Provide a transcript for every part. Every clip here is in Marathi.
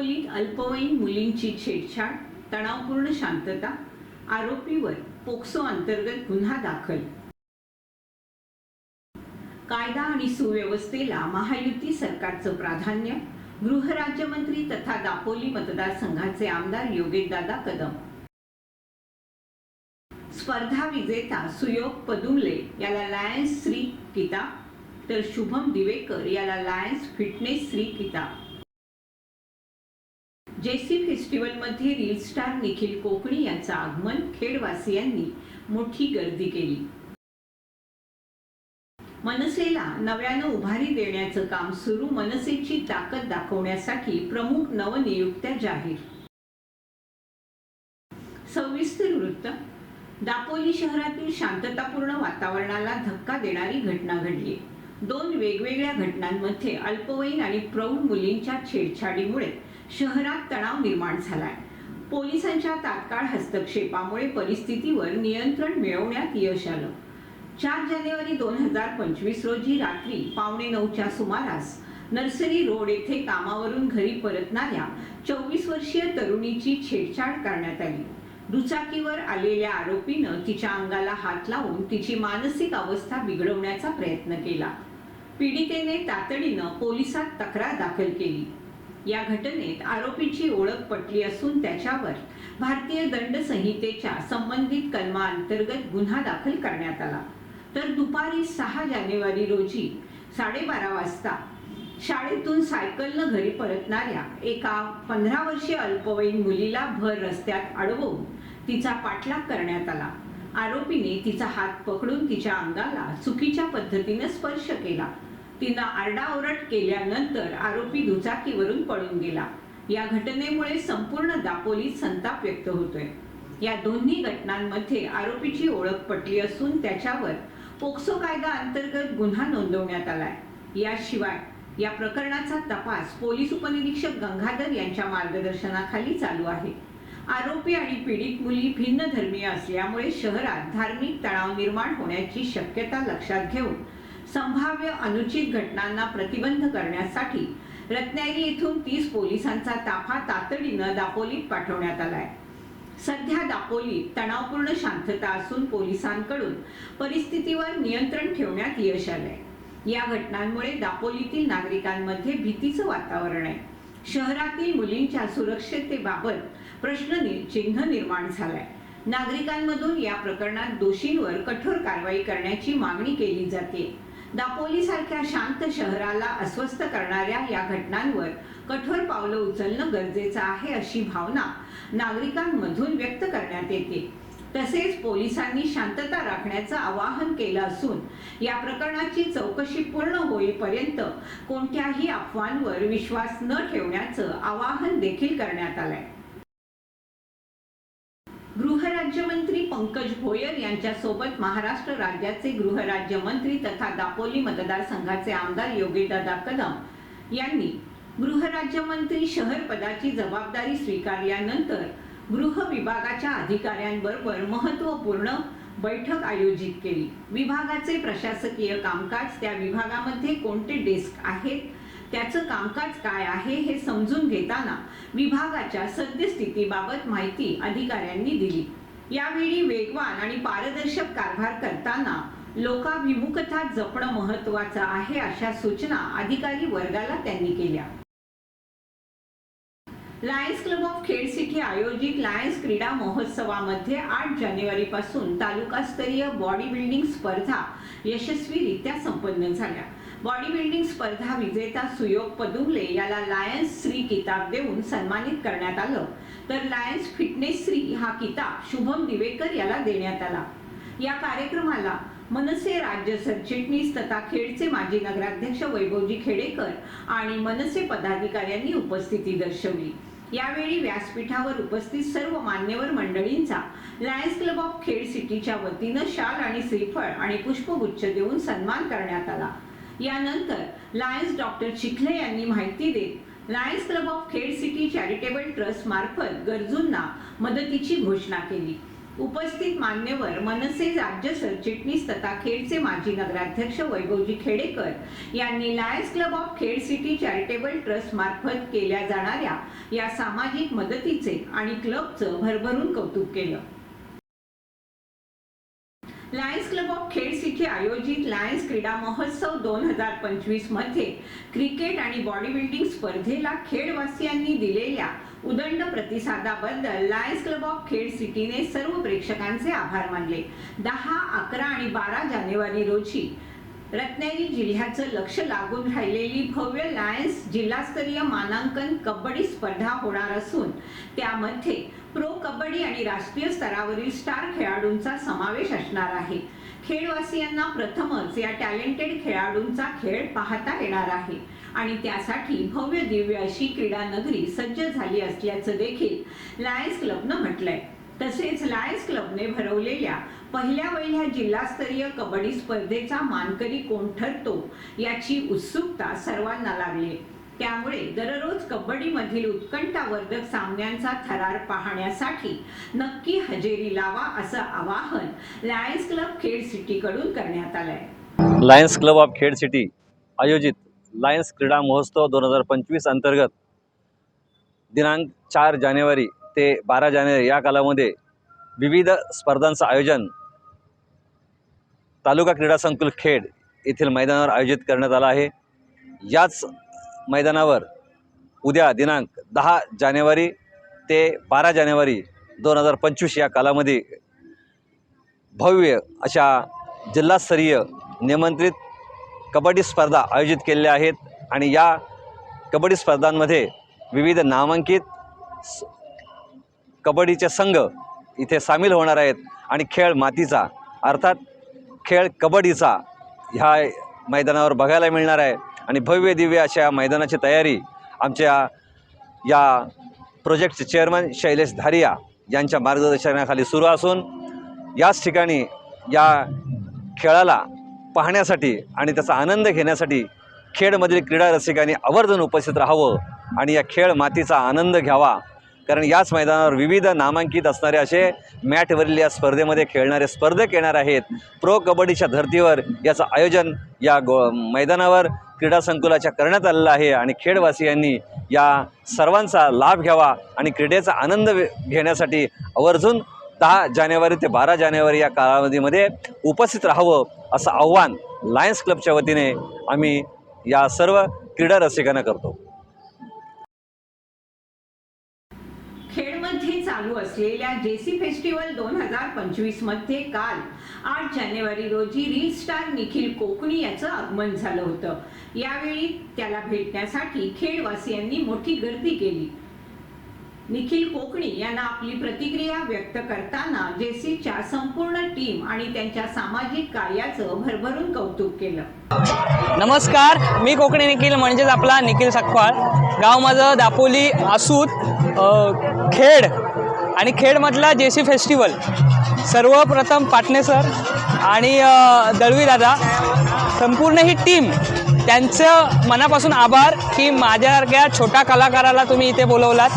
दापोलीत अल्पवयीन मुलींची छेडछाड तणावपूर्ण शांतता आरोपीवर पोक्सो अंतर्गत गुन्हा दाखल. कायदा आणि सुव्यवस्थेला महायुती सरकारचं प्राधान्य गृहराज्यमंत्री तथा दापोली मतदारसंघाचे आमदार योगेशदादा कदम. स्पर्धा विजेता सुयोग पदुमले याला लायन्स श्री किताब तर शुभम दिवेकर याला लायन्स फिटनेस श्री किताब. जेसी फेस्टिवलमध्ये रील स्टार निखिल कोकणी यांचं आगमन खेडवासियांनी मोठी गर्दी केली. मनसेला नव्यानं उभारी देण्याचं काम सुरू मनसेची ताकद दाखवण्यासाठी प्रमुख नवनियुक्त्या जाहीर. सविस्तर वृत्त. दापोली शहरातील शांततापूर्ण वातावरणाला धक्का देणारी घटना घडली. दोन वेगवेगळ्या घटनांमध्ये अल्पवयीन आणि प्रौढ मुलींच्या छेडछाडीमुळे शहरात तणाव निर्माण झालाय. पोलिसांच्या तात्काळ हस्तक्षेपामुळे परिस्थितीवर नियंत्रण मिळवण्यात यश आलं. चार जानेवारी दोन हजार पंचवीस रोजी रात्री पावणे नऊच्या सुमारास नर्सरी रोड येथे कामावरून घरी परतणाऱ्या चोवीस वर्षीय तरुणीची छेडछाड करण्यात आली. दुचाकीवर आलेल्या आरोपीनं तिच्या अंगाला हात लावून तिची मानसिक अवस्था बिघडवण्याचा प्रयत्न केला. पीडितेने तातडीनं पोलिसात तक्रार दाखल केली. या घटनेत आरोपीची ओळख पटली असून त्याच्यावर भारतीय दंड संहितेच्या संबंधित कलमाअंतर्गत गुन्हा दाखल करण्यात आला. तर दुपारी सहा जानेवारी रोजी साडेबारा वाजता शाळेतून सायकलनं घरी परतणाऱ्या एका पंधरा वर्षीय अल्पवयीन मुलीला भर रस्त्यात अडवून तिचा पाठलाग करण्यात आला. आरोपीने तिचा हात पकडून तिच्या अंगाला चुकीच्या पद्धतीने स्पर्श केला. तिनं आरडाओरड केल्यानंतर आरोपी दुचाकीवरून पळून गेला. या घटनेमुळे संपूर्ण दापोलीत संताप व्यक्त होतोय. या दोन्ही घटनांमध्ये आरोपीची ओळख पटली असून त्याच्यावर पोक्सो कायदा अंतर्गत गुन्हा नोंदवण्यात आलाय. याशिवाय या प्रकरणाचा तपास पोलीस उपनिरीक्षक गंगाधर यांच्या मार्गदर्शनाखाली चालू आहे. आरोपी आणि पीडित मुली भिन्न धर्मीय असल्यामुळे शहरात धार्मिक तणाव निर्माण होण्याची शक्यता लक्षात घेऊन संभाव्य अनुचित घटनांना प्रतिबंध करण्यासाठी रत्नागिरी येथून तीस पोलिसांचा ताफा तातडीनं दापोलीत पाठवण्यात आलाय. सध्या दापोलीत तणावपूर्ण शांतता असून पोलिसांकडून परिस्थितीवर नियंत्रण ठेवण्यात यश आलंय. या घटनांमुळे दापोलीतील नागरिकांमध्ये भीतीचं वातावरण आहे. शहरातील मुलींच्या सुरक्षिततेबाबत प्रश्न चिन्ह निर्माण झालाय. नागरिकांमधून या प्रकरणात दोषींवर कठोर कारवाई करण्याची मागणी केली जाते दापोली सारख्या शांत शहराला अस्वस्थ करणाऱ्या या घटनांवर कठोर पावलं उचलणं गरजेचं आहे अशी भावना नागरिकांमधून व्यक्त करण्यात येते. तसेच पोलिसांनी शांतता राखण्याचं आवाहन केलं असून या प्रकरणाची चौकशी पूर्ण होईपर्यंत कोणत्याही अफवांवर विश्वास न ठेवण्याचं आवाहन देखील करण्यात आलंय गृहराज्यमंत्री पंकज भोयर यांच्यासोबत महाराष्ट्र राज्याचे गृहराज्यमंत्री तथा दापोली मतदारसंघाचे आमदार योगीदादा कदम यांनी गृहराज्यमंत्री शहर पदाची जबाबदारी स्वीकारल्यानंतर गृह विभागाच्या अधिकाऱ्यांबरोबर महत्त्वपूर्ण बैठक आयोजित केली. विभागाचे प्रशासकीय कामकाज त्या विभागामध्ये कोणते डेस्क आहेत? त्याचं कामकाज काय आहे? हे समजून घेताना विभागाच्या सद्यस्थितीबाबत माहिती अधिकाऱ्यांनी दिली. यावेळी वेगवान आणि पारदर्शक कारभार करताना लोकाभिमुखता जपणं महत्वाचं आहे अशा सूचना अधिकारी वर्गाला त्यांनी केल्या. Lions club of Khed city आयोजित लायन्स क्रीडा महोत्सवामध्ये आठ जानेवारी पासून तालुकास्तरीय बॉडी बिल्डिंग स्पर्धा यशस्वीरित्या संपन्न झाल्या. बॉडी बिल्डिंग स्पर्धा विजेता सुयोग पदुंगले याला लायन्स श्री किताब देऊन सन्मानित करण्यात आलं. तर लायन्स फिटनेस श्री हा किताब शुभम दिवेकर याला देण्यात आला. या कार्यक्रमाला मनसे राज्य सरचिटणीस तथा खेडचे माजी नगराध्यक्ष वैभवजी खेडेकर आणि मनसे पदाधिकाऱ्यांनी उपस्थिती दर्शवली. यावेळी व्यासपीठावर उपस्थित सर्व मान्यवर मंडळींचा लायन्स क्लब ऑफ खेड सिटीच्या वतीनं शाल आणि श्रीफळ आणि पुष्पगुच्छ देऊन सन्मान करण्यात आला. यानंतर लायन्स डॉक्टर चिखले यांनी माहिती देत lions club of Khed city charitable trust मार्फत गरजूंना मदतीची घोषणा केली. उपस्थित मान्यवर मनसे राज्य सरचिटणीस तथा खेडचे माजी नगराध्यक्ष वैभवजी खेडेकर यांनी lions club of Khed city charitable trust मार्फत केल्या जाणाऱ्या या सामाजिक मदतीचे आणि क्लबचं भरभरून कौतुक केलं. Lions club of Kheds city आयोजित लायन्स क्रीडा महोत्सव दोन हजार पंचवीसमध्ये क्रिकेट आणि बॉडी बिल्डिंग स्पर्धेला खेडवासियांनी दिलेल्या उदंड प्रतिसादाबद्दल लायन्स क्लब ऑफ खेड सिटीने सर्व प्रेक्षकांचे आभार मानले. दहा अकरा आणि बारा जानेवारी रोजी रत्नागिरी जिल्ह्याचं लक्ष लागून राहिलेली भव्य लायन्स जिल्हास्तरीय मानांकन कबड्डी स्पर्धा होणार असून त्यामध्ये प्रो कबड्डी आणि राष्ट्रीय स्तरावरील स्टार खेळाडूंचा समावेश असणार आहे. खेळवासियांना प्रथमच या टॅलेंटेड खेळाडूंचा खेळ पाहता येणार आहे आणि त्यासाठी भव्य दिव्य अशी क्रीडा नगरी सज्ज झाली असल्याचं देखील लायन्स क्लबनं म्हटलंय. तसेच लायन्स क्लबने भरवलेल्या पहिल्या ह्या जिल्हास्तरीय कबड्डी स्पर्धेचा मानकरी कोण ठरतो याची उत्सुकता सर्वांना लागली. त्यामुळे दररोज कबड्डीमधील उत्कंठावर्धक सामन्यांचा थरार पाहण्यासाठी नक्की हजेरी लावा असं आवाहन लायन्स क्लब खेड सिटीकडून करण्यात आलंय. Lions club of Khed city आयोजित लायन्स क्रीडा महोत्सव दोन हजार पंचवीस अंतर्गत दिनांक चार जानेवारी ते बारा जानेवारी या कालामध्ये विविध स्पर्धांचं आयोजन तालुका क्रीडा संकुल खेड येथील मैदानावर आयोजित करण्यात आला आहे. याच मैदानावर उद्या दिनांक दहा जानेवारी ते बारा जानेवारी दोन हजार पंचवीस या कालामध्ये भव्य अशा जिल्हास्तरीय निमंत्रित कबड्डी स्पर्धा आयोजित केलेल्या आहेत आणि या कबड्डी स्पर्धांमध्ये विविध नामांकित स- कबड्डीचे संघ इथे सामील होणार आहेत आणि खेळ मातीचा अर्थात खेळ कबड्डीचा ह्या मैदानावर बघायला मिळणार आहे. आणि भव्य दिव्य अशा मैदानाची तयारी आमच्या या प्रोजेक्टचे चेअरमन शैलेश धारिया यांच्या मार्गदर्शनाखाली सुरू असून याच ठिकाणी या खेळाला पाहण्यासाठी आणि त्याचा आनंद घेण्यासाठी खेडमधील क्रीडा रसिकांनी आवर्जून उपस्थित राहावं आणि या खेळ मातीचा आनंद घ्यावा. कारण याच मैदानावर विविध नामांकित असणारे असे मॅटवरील या स्पर्धेमध्ये खेळणारे स्पर्धक येणार आहेत. प्रो कबड्डीच्या धर्तीवर याचं आयोजन या गो मैदानावर क्रीडा संकुलाच्या करण्यात आलेलं आहे आणि खेडवासियांनी या सर्वांचा लाभ घ्यावा आणि क्रीडेचा आनंद घेण्यासाठी आवर्जून दहा जानेवारी ते बारा जानेवारी या कालावधीमध्ये उपस्थित राहावं असं आव्हान लायन्स क्लबच्या वतीने आम्ही या सर्व क्रीडा रसिकांना करतो. चालू असलेल्या जेसी फेस्टिवल दोन हजार पंचवीसमध्ये काल आठ जानेवारी रोजी रील स्टार निखिल कोकणी याचं आगमन झालं होतं. यावेळी त्याला भेटण्यासाठी खेडवासियांनी मोठी गर्दी केली. निखिल कोकणी यांना आपली प्रतिक्रिया व्यक्त करताना जेसीच्या संपूर्ण टीम आणि त्यांच्या सामाजिक कार्याचं भरभरून कौतुक केलं. नमस्कार मी कोकणी निखिल म्हणजेच आपला निखिल सकपाळ गाव माझं दापोली आसूत खेड. आणि खेडमधला जे सी फेस्टिवल. सर्वप्रथम पाटणे सर आणि दळवी दादा संपूर्ण ही टीम त्यांचं मनापासून आभार की माझ्यासारख्या छोट्या कलाकाराला तुम्ही इथे बोलवलात.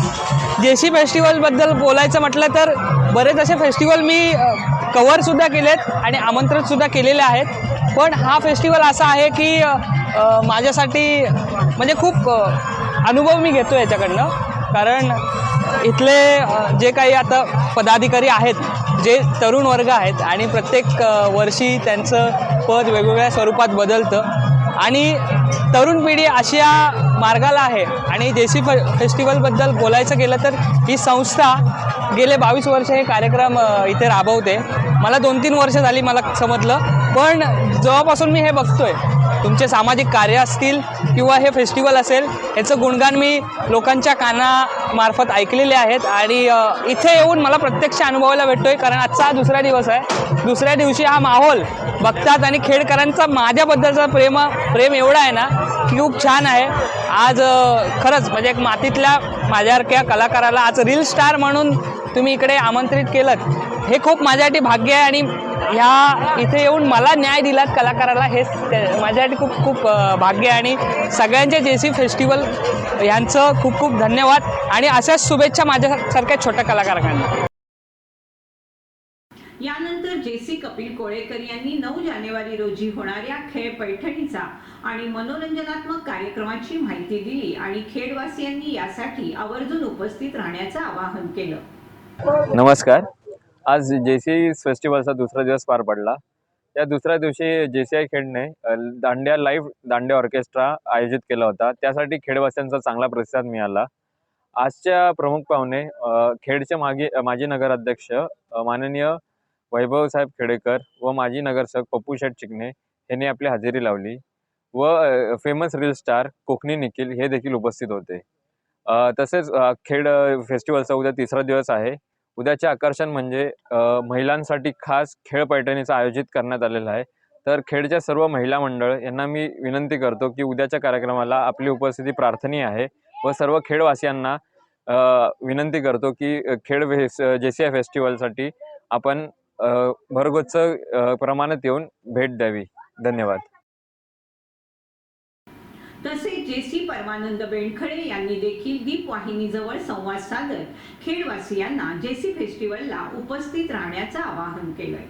जे सी फेस्टिवलबद्दल बोलायचं म्हटलं तर बरेच असे फेस्टिवल मी कवरसुद्धा केलेत आणि आमंत्रणसुद्धा केलेले आहेत. पण हा फेस्टिवल असा आहे की माझ्यासाठी म्हणजे खूप अनुभव मी घेतो याच्याकडनं. कारण इथले जे काही आता पदाधिकारी आहेत जे तरुण वर्ग आहेत आणि प्रत्येक वर्षी त्यांचं पद वेगवेगळ्या स्वरूपात बदलतं. आणि तरुण पिढी अशा मार्गाला आहे आणि देसी फ फेस्टिवलबद्दल बोलायचं गेलं तर ही संस्था गेले बावीस वर्ष हे कार्यक्रम इथे राबवते. मला दोन तीन वर्ष झाली मला समजलं पण जेव्हापासून मी हे बघतोय तुमचे सामाजिक कार्य असतील किंवा हे फेस्टिवल असेल याचं गुणगान मी लोकांच्या काना मार्फत ऐकलेले आहेत आणि इथे येऊन मला प्रत्यक्ष अनुभवायला भेटतोय कारण आजचा हा दुसरा दिवस आहे. दुसऱ्या दिवशी हा माहोल बघतात आणि खेडकरांचा माझ्याबद्दलचा प्रेम प्रेम एवढा आहे ना की खूप छान आहे. आज खरंच म्हणजे एक मातीतल्या माझ्यासारख्या कलाकाराला आज रील स्टार म्हणून तुम्ही इकडे आमंत्रित केलं हे खूप माझ्यासाठी भाग्य आहे आणि ह्या इथे येऊन मला न्याय दिलात कलाकाराला. हेच माझ्यासाठी खूप खूप भाग्य आहे आणि सगळ्यांचे जे सी फेस्टिवल यांचं खूप खूप धन्यवाद आणि अशाच शुभेच्छा माझ्यासारख्या छोट्या कलाकारांना. यानंतर जे सी कपिल कोळेकर यांनी नऊ जानेवारी रोजी होणाऱ्या खेळ पैठणीचा आणि मनोरंजनात्मक कार्यक्रमाची माहिती दिली आणि खेडवासियांनी यासाठी आवर्जून उपस्थित राहण्याचं आवाहन केलं. नमस्कार. आज जे सी फेस्टिवलचा दुसरा दिवस पार पडला. त्या दुसऱ्या दिवशी जे सी आय खेडने दांड्या लाईव्ह दांड्या ऑर्केस्ट्रा आयोजित केला होता. त्यासाठी खेडवासियांचा चांगला प्रतिसाद मिळाला. आजच्या प्रमुख पाहुणे खेडचे मागे माजी नगराध्यक्ष माननीय वैभवसाहेब खेडेकर व माजी नगरसेवक पप्पू शेठ चिकणे यांनी आपली हजेरी लावली व famous reel star Kokani Nikhil हे देखील उपस्थित होते. तसेच खेड फेस्टिवलचा उद्या तिसरा दिवस आहे. उद्याचे आकर्षण म्हणजे महिलांसाठी खास खेळ पैठणीचं आयोजित करण्यात आलेलं आहे. तर खेडच्या सर्व महिला मंडळ यांना मी विनंती करतो की उद्याच्या कार्यक्रमाला आपली उपस्थिती प्रार्थनीय आहे व सर्व खेडवासियांना विनंती करतो की Khed face J C I फेस्टिवलसाठी आपण अ, प्रमाणात येऊन भेट द्यावी. धन्यवाद. तसेच जे सी परमानंद बेणखळे यांनी देखील दीप वाहिनीजवळ संवाद साधत खेडवासियांना जे सी फेस्टिवलला उपस्थित राहण्याचं आवाहन केलंय.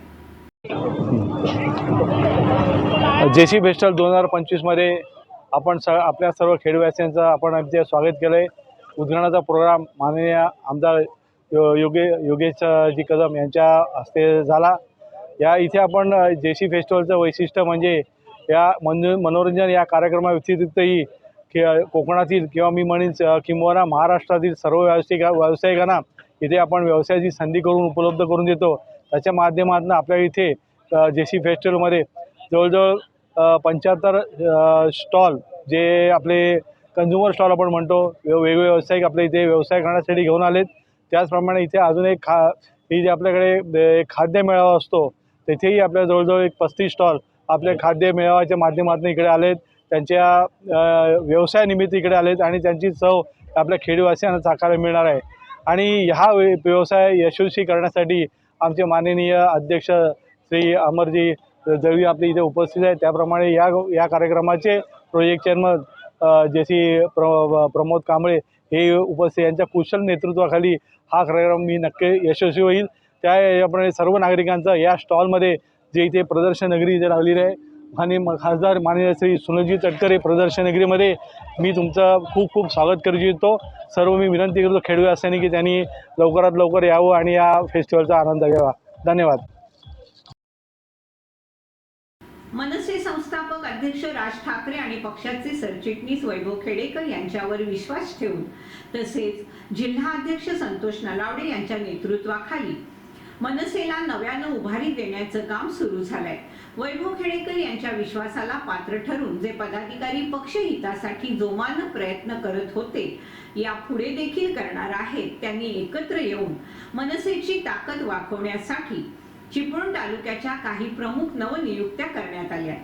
जे सी फेस्टिवल दोन हजार पंचवीसमध्ये आपण स आपल्या सर्व खेडवासियांचं आपण इथे स्वागत केलं आहे उद्घाटनाचा प्रोग्राम माननीय आमदार योगे योगेशजी कदम यांच्या हस्ते झाला. या इथे आपण जेसी फेस्टिवलचं वैशिष्ट्य म्हणजे या मन मनोरंजन या कार्यक्रमाव्यतिरिक्तही कि कोकणातील किंवा मी म्हणेन स- किंबहुना महाराष्ट्रातील सर्व व्यावसायिक व्यावसायिकांना इथे आपण व्यवसायाची संधी करून उपलब्ध करून देतो. त्याच्या माध्यमातून आपल्या इथे जेसी फेस्टिवलमध्ये जवळजवळ पंच्याहत्तर स्टॉल जे आपले कंझ्युमर स्टॉल आपण म्हणतो वेग- वेगवेगळे व्यावसायिक आपल्या इथे व्यवसाय करण्यासाठी घेऊन आलेत. त्याचप्रमाणे इथे अजून एक खा ही जे आपल्याकडे एक खाद्य मेळावा असतो तिथेही आपल्या जवळजवळ एक पस्तीस स्टॉल आपल्या खाद्य मेळाव्याच्या माध्यमातून इकडे आलेत. त्यांच्या व्यवसायानिमित्त इकडे आलेत आणि त्यांची चव आपल्या खेडीवासियांना चाकायला मिळणार आहे. आणि ह्या वे- व्यवसाय यशस्वी करण्यासाठी आमचे माननीय अध्यक्ष श्री अमरजी दळवी आपले इथे उपस्थित आहेत. त्याप्रमाणे या या कार्यक्रमाचे प्रोजेक्ट चेअरमन जे सी प्र प्रमोद कांबळे हे उपस्थित यांच्या कुशल नेतृत्वाखाली हा कार्यक्रम मी नक्की यशस्वी होईल त्या याप्रमाणे सर्व नागरिकांचं या स्टॉलमध्ये जे इथे प्रदर्शन नगरी इथे लागलेली आहे आणि मग खासदार माननीय श्री सुनीलजी तटकरे प्रदर्शन नगरीमध्ये मी तुमचं खूप खूप स्वागत करू इच्छितो. सर्व मी विनंती करतो खेडवासियांनी की त्यांनी लवकरात लवकर यावं आणि या फेस्टिवलचा आनंद घ्यावा. धन्यवाद. अध्यक्ष राज ठाकरे आणि पक्षाचे सरचिटणीस वैभव खेडेकर यांच्यावर विश्वास ठेवून तसेच जिल्हा अध्यक्ष संतोष नलावडे यांच्या नेतृत्वाखाली मनसेला नव्यानं उभारी देण्याचं काम सुरू झालंय. वैभव खेडेकर यांच्या विश्वासाला पात्र ठरून जे पदाधिकारी पक्षहितासाठी जोमानं प्रयत्न करत होते या पुढे देखील करणार आहेत त्यांनी एकत्र येऊन मनसेची ताकद वाखवण्यासाठी चिपळूण तालुक्याच्या काही प्रमुख नवनियुक्त्या करण्यात आल्या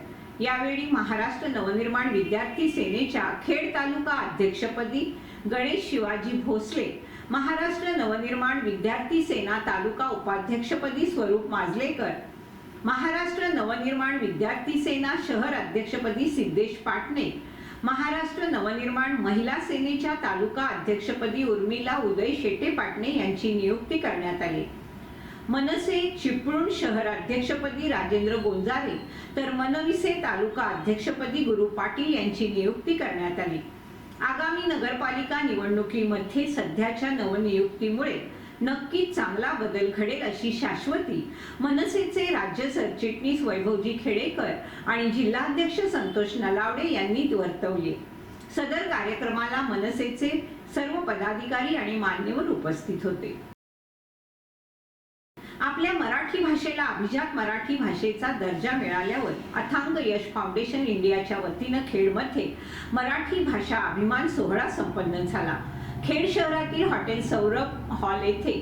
यावेळी महाराष्ट्र नवनिर्माण विद्यार्थी सेनेच्या खेड तालुका अध्यक्षपदी गणेश शिवाजी भोसले महाराष्ट्र नवनिर्माण विद्यार्थी सेना तालुका उपाध्यक्षपदी स्वरूप माजलेकर महाराष्ट्र नवनिर्माण विद्यार्थी सेना शहर अध्यक्षपदी सिद्धेश पाटणे महाराष्ट्र नवनिर्माण महिला सेनेच्या तालुका अध्यक्षपदी उर्मिला उदय शेटे पाटणे यांची नियुक्ती करण्यात आली. मनसे चिपळूण शहर अध्यक्षपदी राजेंद्र गोंजारे तर मनविसे तालुका अध्यक्षपदी गुरु पाटील यांची नियुक्ती करण्यात आली. आगामी नगरपालिका निवडणुकीमध्ये सध्याच्या नवनियुक्तीमुळे नक्कीच चांगला बदल घडेल अशी शाश्वती मनसेचे राज्य सरचिटणीस वैभवजी खेडेकर आणि जिल्हाध्यक्ष संतोष नलावडे यांनी वर्तवली. सदर कार्यक्रमाला मनसेचे सर्व पदाधिकारी आणि मान्यवर उपस्थित होते. आपल्या मराठी भाषेला अभिजात मराठी भाषेचा दर्जा मिळाल्यावर अथांग यश फाउंडेशन इंडियाच्या वतीनं खेडमध्ये मराठी भाषा अभिमान सोहळा संपन्न झाला. खेड शहरातील हॉटेल सौरभ हॉल येथे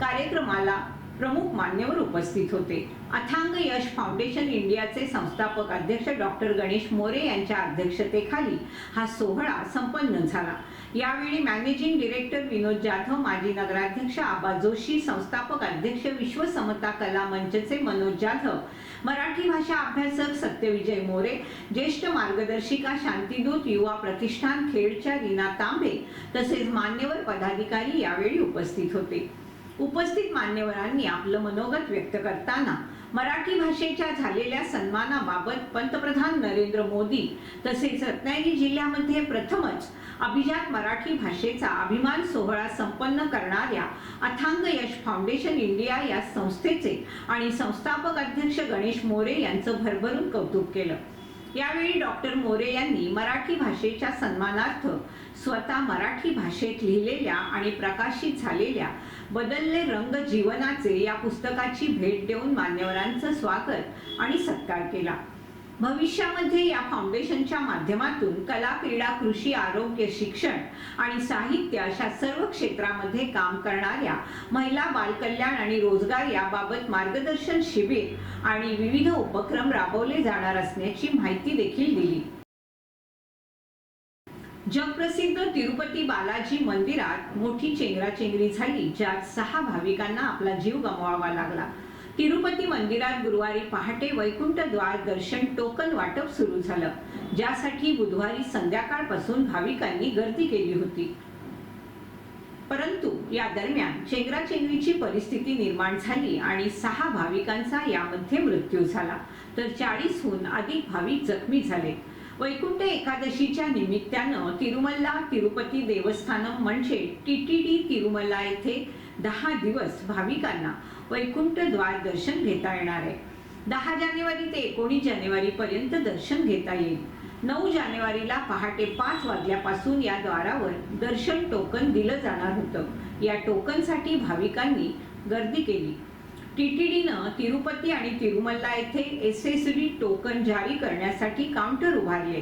कार्यक्रमाला प्रमुख मान्यवर उपस्थित होते. अथांग यश फाउंडेशन इंडियाचे संस्थापक अध्यक्ष डॉक्टर गणेश मोरे यांच्या अध्यक्षतेखाली हा सोहळा संपन्न झाला. यावेळी मॅनेजिंग डिरेक्टर विनोद जाधव माजी नगराध्यक्ष आबा जोशी संस्थापक अध्यक्ष विश्व समता कला मंचचे मनोज जाधव मराठी भाषा अभ्यासक सत्यविजय मोरे ज्येष्ठ मार्गदर्शिका शांतीदूत युवा प्रतिष्ठान खेडच्या रीना तांबे तसेच मान्यवर पदाधिकारी यावेळी उपस्थित होते. उपस्थित मान्यवरांनी आपलं मनोगत व्यक्त करताना मराठी भाषेच्या झालेल्या सन्मानाबाबत पंतप्रधान नरेंद्र मोदी तसेच रत्नागिरी जिल्ह्यामध्ये प्रथमच अभिजात मराठी भाषेचा अभिमान सोहळा संपन्न करणाऱ्या अथांग यश फाउंडेशन इंडिया या संस्थेचे आणि संस्थापक अध्यक्ष गणेश मोरे यांचं भरभरून कौतुक केलं. यावेळी डॉक्टर मोरे यांनी मराठी भाषेच्या सन्मानार्थ स्वतः मराठी भाषेत लिहिलेल्या आणि प्रकाशित झालेल्या बदलले रंग जीवनाचे या पुस्तकाची भेट देऊन मान्यवरांचं स्वागत आणि सत्कार केला. भविष्यामध्ये या फाउंडेशनच्या माध्यमातून कला क्रीडा कृषी आरोग्य शिक्षण आणि साहित्य अशा सर्व क्षेत्रामध्ये काम करणाऱ्या महिला बालकल्याण आणि रोजगार याबाबत मार्गदर्शन शिबिर आणि विविध उपक्रम राबवले जाणार असण्याची माहिती देखील दिली. जगप्रसिद्ध तिरुपती बालाजी मंदिरात मोठी चेंगराचेंगरी झाली ज्यात सहा भाविकांना आपला जीव गमवावा लागला. तिरुपती मंदिरात गुरुवारी पहाटे वैकुंठ द्वार दर्शन टोकन वाटप सुरू झालं ज्यासाठी बुधवारी संध्याकाळपासून भाविकांनी गर्दी केली होती. परंतु या दरम्यान चेंगराचेंगरीची परिस्थिती निर्माण झाली आणि सहा भाविकांचा यामध्ये मृत्यू झाला तर चाळीसहून अधिक भाविक जखमी झाले. वैकुंठ एकादशीच्या निमित्तानं तिरुमल्ला तिरुपती देवस्थानम म्हणजे टीटीडी तिरुमल्ला येथे दहा दिवस भाविकांना वैकुंठ द्वार दर्शन घेता येणार आहे. दहा जानेवारी ते एकोणीस जानेवारी पर्यंत दर्शन घेता येईल. नऊ जानेवारीला पहाटे पाच वाजल्यापासून या द्वारावर दर्शन टोकन दिलं जाणार होतं. या टोकनसाठी भाविकांनी गर्दी केली. टीटीडीनं तिरुपती आणि तिरुमल्ला येथे एस एस डी टोकन जारी करण्यासाठी काउंटर उभारले.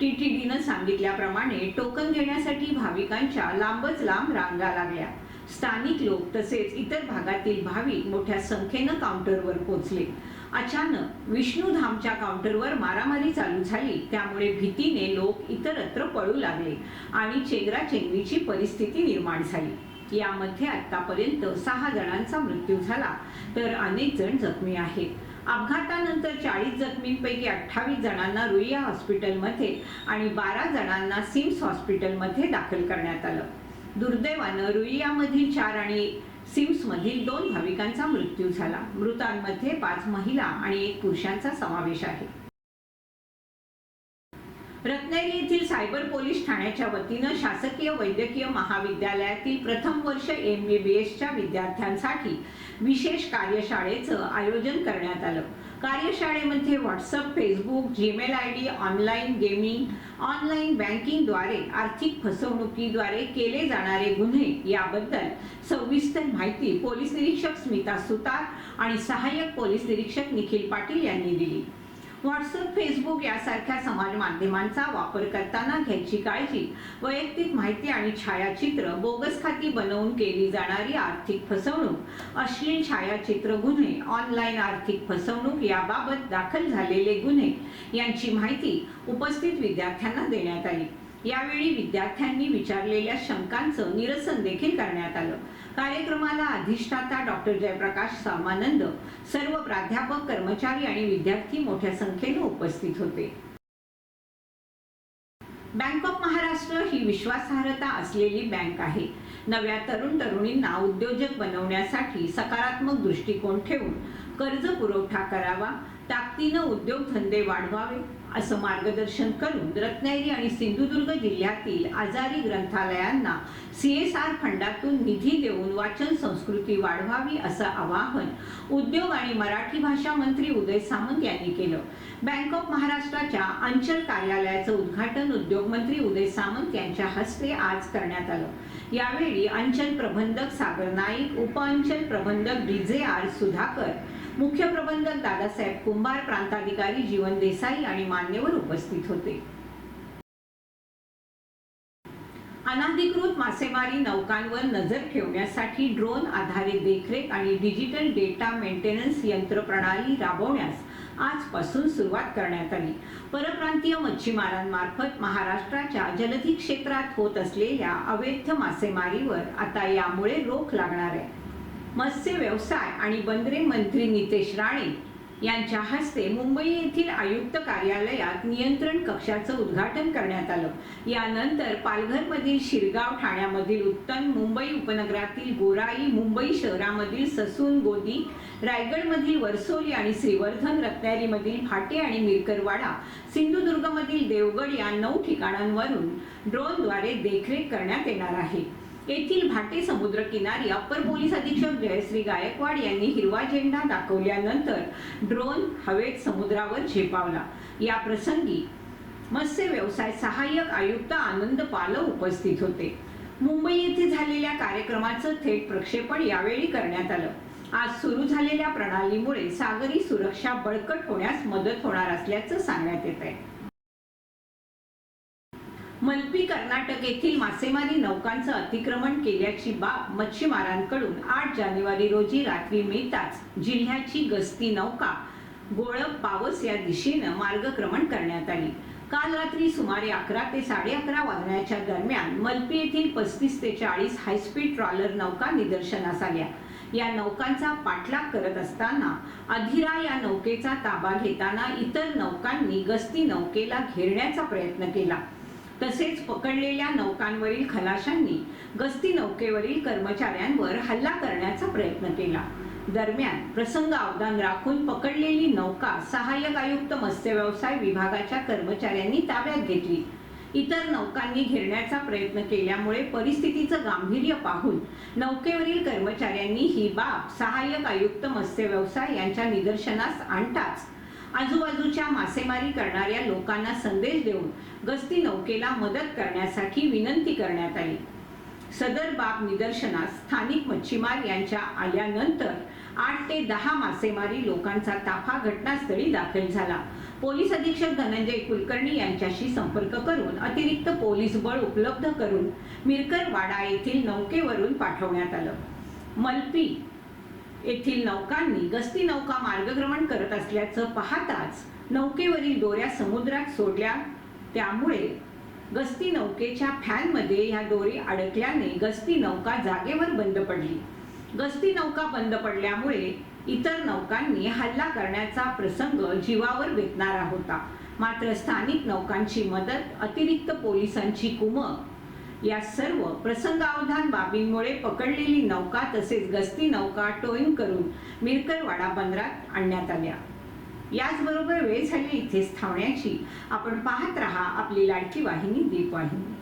टीटीडीनं सांगितल्याप्रमाणे टोकन घेण्यासाठी भाविकांच्या लांबच लांब रांगा लागल्या. स्थानिक लोक तसेच इतर भागातील भाविक मोठ्या संख्येनं काउंटरवर पोहोचले. अचानक विष्णूधामच्या काउंटरवर मारामारी चालू झाली. त्यामुळे भीतीने लोक इतरत्र पळू लागले आणि चेंगराचेंगरीची परिस्थिती निर्माण झाली. यामध्ये आतापर्यंत सहा जणांचा मृत्यू झाला. तर अनेक जण जखमी आहेत. अपघातानंतर चाळीस जखमींपैकी अठ्ठावीस जणांना रुईया हॉस्पिटलमध्ये आणि बारा जणांना सिम्स हॉस्पिटलमध्ये दाखल करण्यात आलं. दुर्दैवानं रुईयामधील चार आणि सिम्समधील दोन भाविकांचा मृत्यू झाला. मृतांमध्ये पाच महिला आणि एक पुरुषांचा समावेश आहे. रत्नागिरी येथील सायबर पोलीस ठाण्याच्या वतीनं शासकीय वैद्यकीय महाविद्यालयातील प्रथम वर्ष एम बी बी एसच्या विद्यार्थ्यांसाठी विशेष कार्यशाळेचं आयोजन करण्यात आलं. कार्यशाळेमध्ये WhatsApp Facebook Gmail I D online gaming online बँकिंगद्वारे आर्थिक फसवणुकीद्वारे केले जाणारे गुन्हे याबद्दल सविस्तर माहिती पोलीस निरीक्षक स्मिता सुतार आणि सहाय्यक पोलीस निरीक्षक निखिल पाटील यांनी दिली. व्हॉट्सअप फेसबुक यासारख्या समाज माध्यमांचा वापर करताना घ्यायची काळजी. वैयक्तिक माहिती आणि छायाचित्र बोगस खाती बनवून केली जाणारी आर्थिक फसवणूक. अश्लील छायाचित्र गुन्हे ऑनलाईन आर्थिक फसवणूक याबाबत दाखल झालेले गुन्हे यांची माहिती उपस्थित विद्यार्थ्यांना देण्यात आली. यावेळी विद्यार्थ्यांनी विचारलेल्या शंकांचं निरसन देखील करण्यात आलं. कार्यक्रमाला अधिष्ठाता डॉक्टर जयप्रकाश सामानंद सर्व प्राध्यापक कर्मचारी आणि विद्यार्थी मोठ्या संख्येने उपस्थित होते. बँक ऑफ महाराष्ट्र ही विश्वासार्हता असलेली बँक आहे. नव्या तरुण तरुणींना उद्योजक बनवण्यासाठी सकारात्मक दृष्टिकोन ठेवून कर्ज पुरवठा करावा ताकदीनं उद्योगधंदे वाढवावे असं मार्गदर्शन करून रत्नागिरी आणि सिंधुदुर्ग जिल्ह्यातील आजारी ग्रंथालयांना सी एस आर फंडातून निधी देऊन वाचन संस्कृती वाढवावी असं आवाहन उद्योग आणि मराठी भाषा मंत्री उदय सामंत यांनी केलं. बँक ऑफ महाराष्ट्राच्या अंचल कार्यालयाचं उद्घाटन उद्योगमंत्री उदय सामंत यांच्या हस्ते आज करण्यात आलं. यावेळी अंचल प्रबंधक सागर नाईक उपअंचल प्रबंधक डी जे आर सुधाकर मुख्य प्रबंधक दादासाहेब कुंभार प्रांताधिकारी जीवन देसाई आणि मान्यवर उपस्थित होते. अनाधिकृत मासेमारी नौकांवर नजर ठेवण्यासाठी ड्रोन आधारित देखरेख आणि डिजिटल डेटा मेंटेनन्स यंत्रप्रणाली राबवण्यास आजपासून सुरुवात करण्यात आली. परप्रांतीय मच्छीमारांमार्फत महाराष्ट्राच्या जलधी क्षेत्रात होत असलेल्या अवैध मासेमारीवर आता यामुळे रोख लागणार आहे. मत्स्य व्यवसाय आणि बंदरे मंत्री नितेश राणे यांच्या हस्ते मुंबई येथील आयुक्त कार्यालयात नियंत्रण कक्षाचं उद्घाटन करण्यात आलं. यानंतर पालघरमधील शिरगाव ठाण्यामधील उत्तन मुंबई उपनगरातील गोराई मुंबई शहरामधील ससून गोदी रायगडमधील वर्सोली आणि श्रीवर्धन रत्नागिरीमधील फाटे आणि मिरकरवाडा सिंधुदुर्गमधील देवगड या नऊ ठिकाणांवरून ड्रोनद्वारे देखरेख करण्यात येणार आहे. येथील भाटे समुद्र किनारी अप्पर पोलीस अधीक्षक जयश्री गायकवाड यांनी हिरवा झेंडा दाखवल्यानंतर ड्रोन हवेत समुद्रावर झेपावला. या प्रसंगी मत्स्य व्यवसाय सहाय्यक आयुक्त आनंद पालव उपस्थित होते. मुंबई येथे झालेल्या कार्यक्रमाचं थेट प्रक्षेपण यावेळी करण्यात आलं. आज सुरू झालेल्या प्रणालीमुळे सागरी सुरक्षा बळकट होण्यास मदत होणार असल्याचं सांगण्यात येत आहे मल्पी कर्नाटक येथील मासेमारी नौकांचं अतिक्रमण केल्याची बाब मच्छीमारांकडून आठ जानेवारी रोजी रात्री मिळताच जिल्ह्याची गस्ती नौका गोळप पावस या दिशेनं मार्गक्रमण करण्यात आली. काल रात्री सुमारे अकरा ते साडे अकरा वाजण्याच्या दरम्यान मल्पी येथील पस्तीस ते चाळीस हायस्पीड ट्रॉलर नौका निदर्शनास आल्या. या नौकांचा पाठलाग करत असताना अधिरा या नौकेचा ताबा घेताना इतर नौकांनी गस्ती नौकेला घेरण्याचा प्रयत्न केला. तसेच पकडलेल्या नौकांवरील खलाशांनी गस्ती नौकेवरील कर्मचाऱ्यांवर हल्ला करण्याचा प्रयत्न केला. दरम्यान प्रसंग अवधान राखून पकडलेली नौका सहाय्यक आयुक्त मत्स्य व्यवसाय विभागाच्या कर्मचाऱ्यांनी ताब्यात घेतली. इतर नौकांनी घेरण्याचा प्रयत्न केल्यामुळे परिस्थितीचं गांभीर्य पाहून नौकेवरील कर्मचाऱ्यांनी ही बाब सहाय्यक आयुक्त मत्स्य व्यवसाय यांच्या निदर्शनास आणताच आजूबाजूच्या मासेमारी करणाऱ्या लोकांना संदेश देऊन गस्ती नौकेला मदत करण्यासाठी विनंती करण्यात आली. सदर बाब निदर्शनास स्थानिक मच्छीमार यांच्या आल्यानंतर आठ ते दहा मासेमारी लोकांचा ताफा घटनास्थळी दाखल झाला. पोलीस अधीक्षक धनंजय कुलकर्णी यांच्याशी संपर्क करून अतिरिक्त पोलीस बळ उपलब्ध करून मिरकरवाडा येथील नौकेवरून पाठवण्यात आलं. मल्पी येथील नौकांनी गस्ती नौका मार्गक्रमण करत असल्याचं पाहताच नौकेवरील दोऱ्या समुद्रात सोडल्या. त्यामुळे गस्ती नौकेच्या फॅनमध्ये ह्या दोरी अडकल्याने गस्ती नौका जागेवर बंद पडली. गस्ती नौका बंद पडल्यामुळे इतर नौकांनी हल्ला करण्याचा प्रसंग जीवावर बेतणारा होता. मात्र स्थानिक नौकांची मदत अतिरिक्त पोलिसांची कुमक या सर्व प्रसंगावधान बाबींमुळे पकडलेली नौका तसेच गस्ती नौका टोईंग करून मिरकरवाडा बंदरात आणण्यात आल्या. याचबरोबर वेळ झाली इथेच थांबण्याची. आपण पाहत रहा आपली लाडकी वाहिनी दीपवाहिनी.